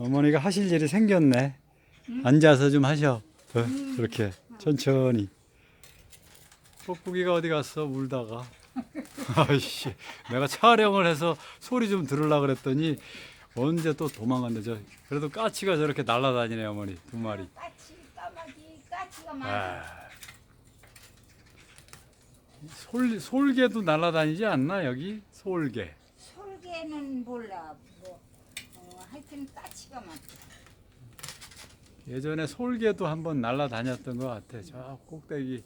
어머니가 하실 일이 생겼네. 앉아서 좀 하셔. 어, 그렇게 천천히. 뻐꾸기가 어디 갔어? 울다가. 아이씨, 내가 촬영을 해서 소리 좀 들으려 그랬더니 언제 또 도망갔네. 저 그래도 까치가 저렇게 날아다니네 어머니 두 마리. 까치 까마귀 까치가 많아. 아. 솔 솔개도 날아다니지 않나 여기? 솔개. 솔개는 몰라. 하여튼 까치가 많다. 예전에 솔개도 한번 날아다녔던 것 같아. 저 꼭대기.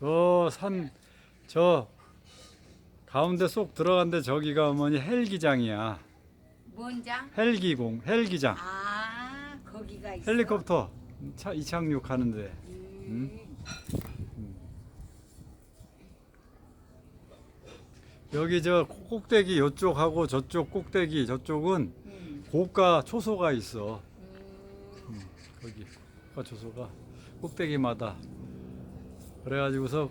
저 산, 저 가운데 쏙 들어간데 저기가 어머니 헬기장이야. 뭔 장? 헬기공, 헬기장. 아 거기가 있어. 헬리콥터 차 이착륙하는데. 음. 여기 저 꼭대기 요쪽하고 저쪽 꼭대기 저쪽은 음. 고가 초소가 있어. 음. 거기 고가 초소가 꼭대기마다. 그래가지고서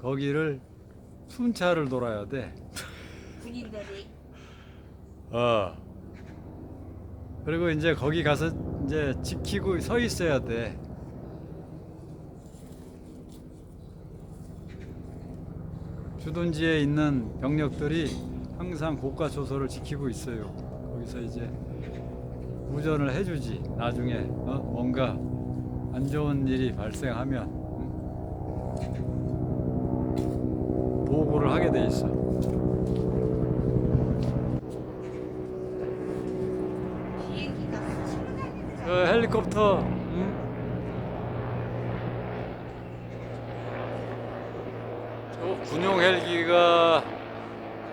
거기를 순차를 돌아야 돼. 군인들이 어. 그리고 이제 거기 가서 이제 지키고 서 있어야 돼. 주둔지에 있는 병력들이 항상 고가 초소를 지키고 있어요. 거기서 이제 우전을 해주지. 나중에 어? 뭔가 안 좋은 일이 발생하면 응? 보고를 하게 돼 있어. 그 헬리콥터 응? 저 군용 헬기가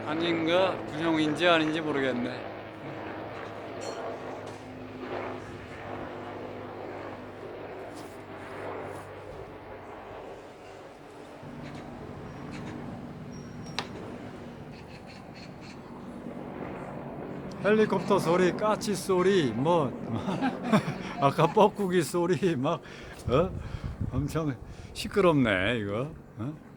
아닌가 군용인지 아닌지 모르겠네 헬리콥터 소리, 까치 소리, 뭐 아까 뻐꾸기 소리 막 어? 엄청 시끄럽네 이거. 어?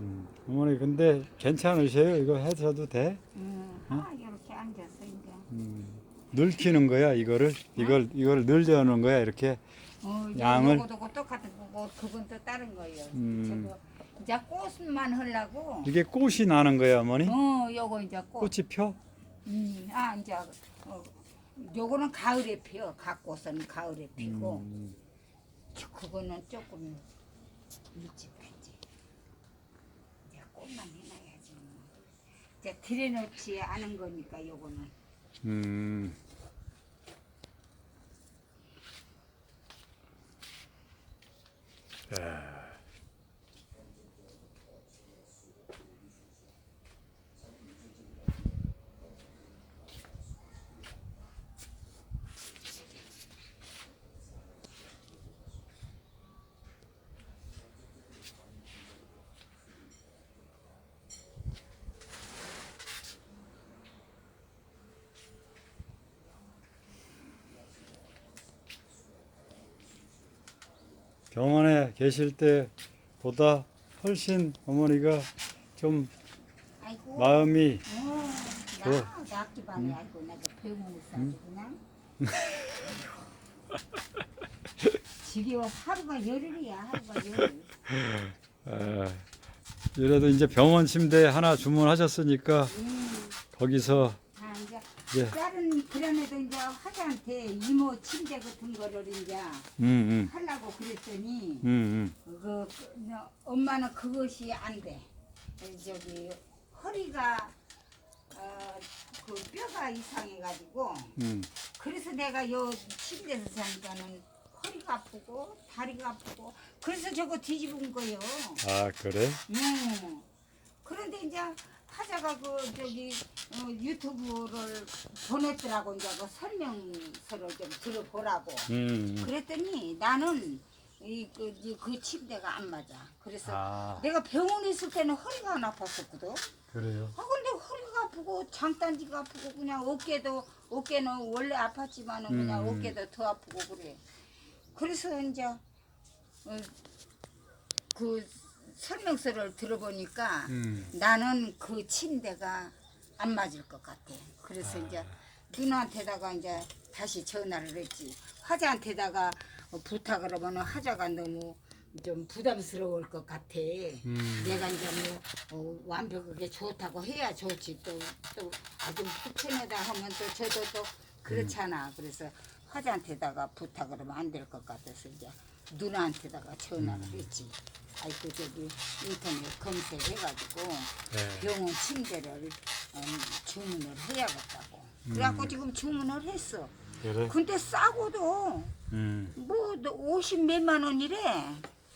음, 어머니 근데 괜찮으세요? 이거 해서도 돼? 음. 아 이렇게 앉아서 이제. 음, 늙히는 거야 이거를 이걸 이걸 늘려놓은 거야 이렇게. 어, 양을? 요거도 똑같은 거고 그건 또 다른 거예요. 음. 저거 이제 꽃만 하려고. 이게 꽃이 나는 거야 어머니? 어, 요거 이제 꽃. 꽃이 펴? 음, 아 이제 어, 요거는 가을에 피어. 갓꽃은 가을에 피고 음, 저- 그거는 조금 일찍 꽃만 해놔야지. 뭐. 이제 들여놓지 않은 거니까 요거는. 음. 야. 병원에 계실 때보다 훨씬 어머니가 좀 아이고. 마음이 어, 그- 나, 나 악기방에 알고 내가 병원에 싸지 그냥. 지겨워 하루가 열흘이야 하루가 열흘. 에, 이래도 이제 병원 침대 하나 주문하셨으니까 음, 거기서 다 이제 예. 다른 그런 애도 이제 화자한테 이모 침대 같은 거를 이제 음, 하려고 그랬더니 음, 음, 그, 그 너, 엄마는 그것이 안 돼. 저기 허리가 어, 그 뼈가 이상해가지고 음. 그래서 내가 요 침대에서 자니까는 허리가 아프고 다리가 아프고 그래서 저거 뒤집은 거예요. 아 그래? 음. 그런데 이제 하자가 그 저기 어, 유튜브를 보냈더라고 이제 그 설명서를 좀 들어보라고. 음, 음. 그랬더니 나는 이그 그 침대가 안 맞아. 그래서 아 내가 병원에 있을 때는 허리가 안 아팠었거든. 그래요? 아 근데 허리가 아프고 장단지가 아프고 그냥 어깨도 어깨는 원래 아팠지만은 그냥 음. 어깨도 더 아프고 그래. 그래서 이제 어, 그 설명서를 들어보니까 음. 나는 그 침대가 안 맞을 것 같아. 그래서 이제 누나한테다가 이제 다시 전화를 했지. 화자한테다가 어, 부탁을 하면 화자가 너무 좀 부담스러울 것 같아. 음. 내가 이제 뭐 어, 완벽하게 좋다고 해야 좋지. 또, 또 아주 북천에다 하면 또 저도 또 그렇잖아. 그래서 화자한테다가 부탁을 하면 안 될 것 같아서 이제 누나한테다가 전화를 했지. 아이고 저기 인터넷 검색해가지고 네. 병원 침대를 음, 주문을 해야겠다고. 그래갖고 지금 주문을 했어. 그래. 근데 싸고도 음. 뭐 50 몇만 원이래.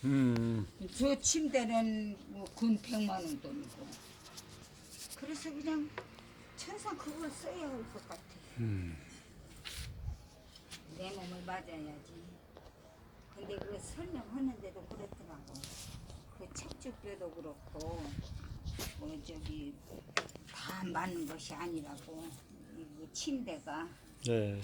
음. 저 침대는 뭐근 100만 원 돈이고. 그래서 그냥 천상 그걸 써야 할 것 같아. 음. 내 몸을 맞아야지. 근데 그 설명하는데도 그렇더라고. 그 척추뼈도 그렇고, 뭐 저기 다 맞는 것이 아니라고. 이 침대가. 네.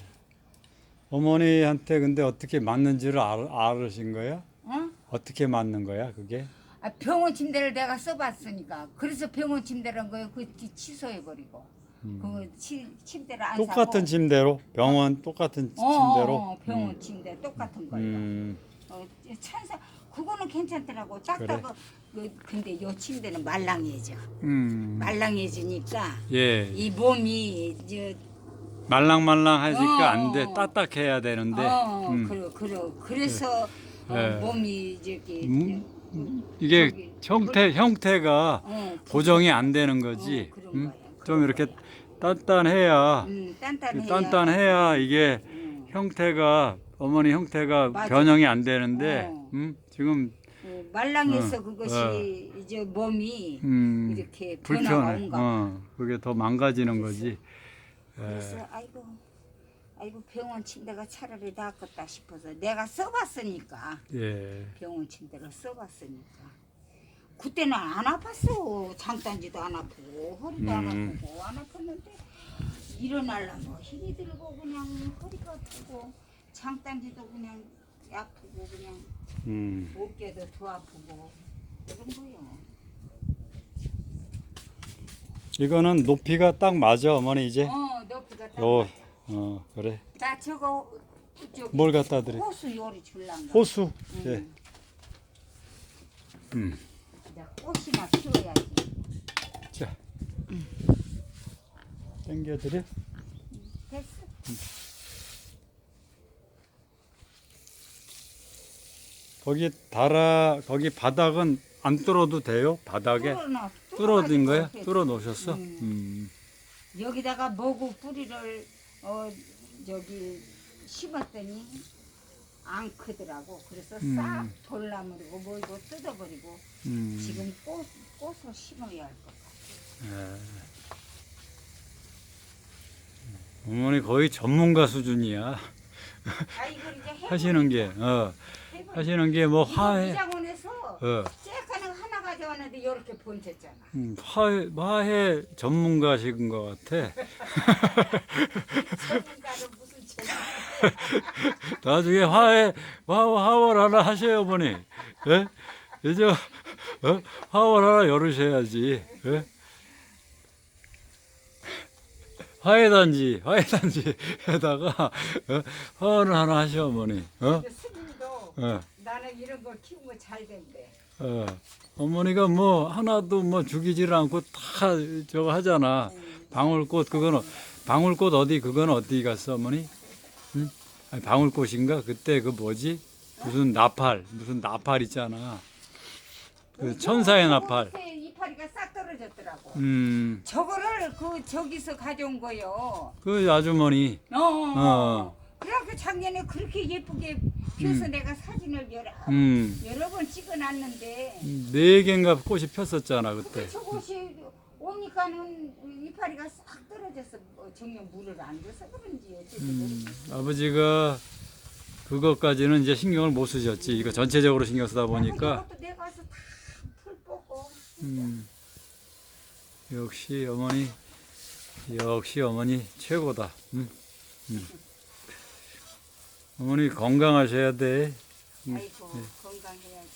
어머니한테 근데 어떻게 맞는지를 알, 알으신 거야? 어? 어떻게 맞는 거야, 그게? 아, 병원 침대를 내가 써봤으니까. 그래서 병원 침대란 거예요. 그 취소해버리고. 그 치, 침대를 안 사고. 음. 똑같은 침대로? 병원 똑같은 어, 침대로? 어, 어, 병원 침대 똑같은 거예요. 음. 어, 찬사 그거는 괜찮더라고. 딱딱 그 근데 요 침대는 말랑해져. 음. 말랑해지니까 예. 이 몸이 저 말랑말랑하니까 어. 안 돼. 딱딱해야 되는데. 어, 음. 그래, 그래. 그래서 어, 네. 몸이 저기 음, 이게 저기, 형태 형태가 어, 고정이 안 되는 거지. 어, 그런 음? 좀 그런 이렇게 거야. 단단해야 음, 단단해야. 단단해야 이게 음, 형태가 어머니 형태가 맞아. 변형이 안 되는데 어. 음? 지금 어, 말랑해서 어, 그것이 어. 이제 몸이 음, 이렇게 변화가 불편해. 온가 봐. 어, 그게 더 망가지는 거지. 그래서 예. 아이고 아이고 병원 침대가 차라리 낫겠다 싶어서 내가 써봤으니까 예. 병원 침대를 써봤으니까 그때는 안 아팠어 장단지도 안 아프고 허리도 안 음. 아프고 안 아팠는데 일어나려면 힘이 들고 그냥 허리가 아프고 장단지도 그냥 아프고 그냥 음. 어깨도 더 아프고 그런 거요. 이거는 높이가 딱 맞아 어머니 이제. 어 높이가 딱 요, 맞아. 어 그래. 나 저거 저기 뭘 갖다 드려? 호수 요리 줄란가. 호수. 예. 음. 꽃이나 키워야지. 자. 당겨드려. 됐어. 거기 달아 거기 바닥은 안 뚫어도 돼요? 바닥에 뚫어놔. 뚫어둔 거야? 뚫어 놓으셨어? 음. 음. 여기다가 먹고 뿌리를 어 저기 심었더니 안 크더라고. 그래서 음. 싹 돌나무리고 뭐 이거 뜯어버리고 음. 지금 꽃 꽃을 심어야 할 것 같아. 예. 어머니 거의 전문가 수준이야. 아 이걸 이제 해보니까 하시는 게, 어, 해보니까 하시는 게 뭐 이거 화해, 미장원에서 어, 쬐까는 하나 가져왔는데 이렇게 번졌잖아. 음, 화해, 화해 전문가신 것 같아. 전문가는 무슨 전문가? 나중에 화해, 화, 화월 하나 하셔요, 어머니. 예? 이제, 어? 화월 하나 열으셔야지. 예? 화해단지, 화해단지에다가, 어? 화원을 하나 하셔, 어머니. 어? 근데 스님도 어, 나는 이런 걸 키우면 잘 된대. 어. 어머니가 뭐, 하나도 뭐 죽이질 않고 다 저거 하잖아. 방울꽃, 그거는, 방울꽃 어디, 그건 어디 갔어, 어머니? 응? 아니, 방울꽃인가? 그때 그 뭐지? 무슨 나팔, 무슨 나팔 있잖아. 그 천사의 나팔. 이파리가 싹 떨어졌더라고. 음, 저거를 그 저기서 가져온 거요. 그 아주머니. 어. 어. 어. 그래갖고 작년에 그렇게 예쁘게 피어서 내가 사진을 여러 음, 여러 번 찍어놨는데 네 개인가 꽃이 폈었잖아, 근데 그때. 저것이 오니까는 이파리가 싹 떨어져서 뭐 정녕 물을 안 줘서 그런지 어쨌든 음, 아버지가 그것까지는 이제 신경을 못 쓰셨지. 이거 전체적으로 신경 쓰다 보니까. 이것도 내가 가서 다 풀 뽑고 음, 역시 어머니, 역시 어머니 최고다. 음, 음. 어머니 건강하셔야 돼. 음, 아이고 건강해야지